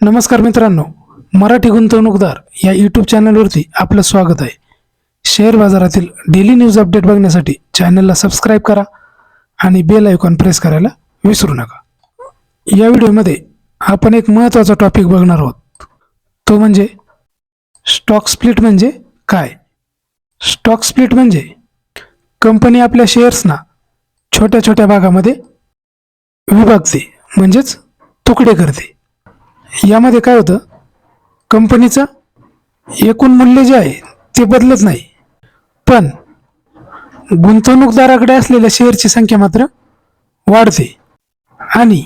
नमस्कार मित्रांनो मराठी गुंतवणूकदार या यूट्यूब चॅनलवरती आपलं स्वागत आहे. शेअर बाजारातील डेली न्यूज अपडेट बघण्यासाठी चॅनलला सबस्क्राईब करा आणि बेल आयकॉन प्रेस करायला विसरू नका. या व्हिडिओमध्ये आपण एक महत्त्वाचा टॉपिक बघणार आहोत. तो म्हणजे स्टॉक स्प्लिट म्हणजे काय? स्टॉक स्प्लिट म्हणजे कंपनी आपल्या शेअर्सना छोट्या छोट्या भागामध्ये विभागते म्हणजेच तुकडे करते. यामध्ये काय होतं? कंपनीचं एकूण मूल्य जे आहे ते बदलत नाही. पण गुंतवणूकदाराकडे असलेल्या शेअरची संख्या मात्र वाढते. आणि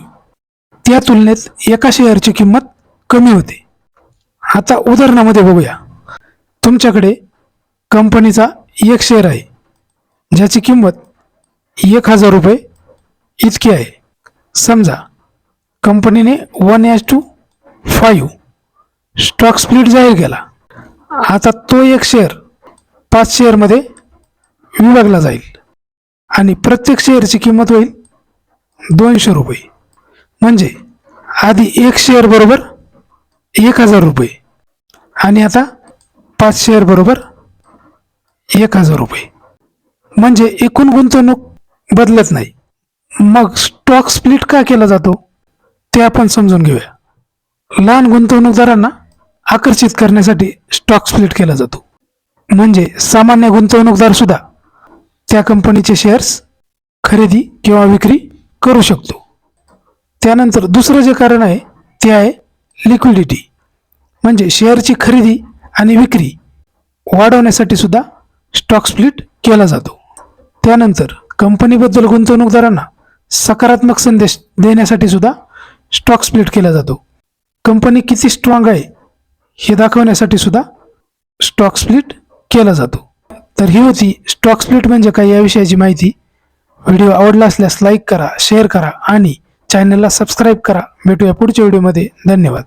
त्या तुलनेत एका शेअरची किंमत कमी होते. आता उदाहरणामध्ये बघूया. तुमच्याकडे कंपनीचा एक शेअर आहे. ज्याची किंमत एक हजार रुपये इतकी आहे. समजा कंपनीने one H two five. Stock split जाहीर केला. आता तो एक शेअर पाच शेअरमध्ये विभागला जाईल. आणि प्रत्येक शेअरची किंमत होईल दोनशे रुपये. म्हणजे आधी एक शेअर बरोबर एक हजार रुपये. आणि आता पाच शेअर बरोबर एक हजार रुपये. म्हणजे एकूण गुंतवणूक बदलत नाही. मग स्टॉक स्प्लिट का केला जातो? ते आपण समजून घेऊया. लहान गुंतवणूकदारांना आकर्षित करण्यासाठी स्टॉक स्प्लिट केला जातो. म्हणजे सामान्य गुंतवणूकदार सुद्धा त्या कंपनीचे शेअर्स खरेदी किंवा विक्री करू शकतो. त्यानंतर दुसरं जे कारण आहे ते आहे लिक्विडिटी म्हणजे शेअरची खरेदी आणि विक्री वाढवण्यासाठी सुद्धा स्टॉक स्प्लिट केला जातो. त्यानंतर कंपनीबद्दल गुंतवणूकदारांना सकारात्मक संदेश देण्यासाठी सुद्धा स्टॉक स्प्लिट केला जातो. कंपनी किती स्ट्रॉंग आहे हे दाखवण्यासाठी सुद्धा स्टॉक स्प्लिट केला जातो. तर ही होती स्टॉक स्प्लिट म्हणजे काय या विषयाची माहिती. व्हिडिओ आवडला असल्यास लाईक करा शेअर करा आणि चॅनलला सबस्क्राईब करा. भेटूया पुढच्या व्हिडिओमध्ये. धन्यवाद.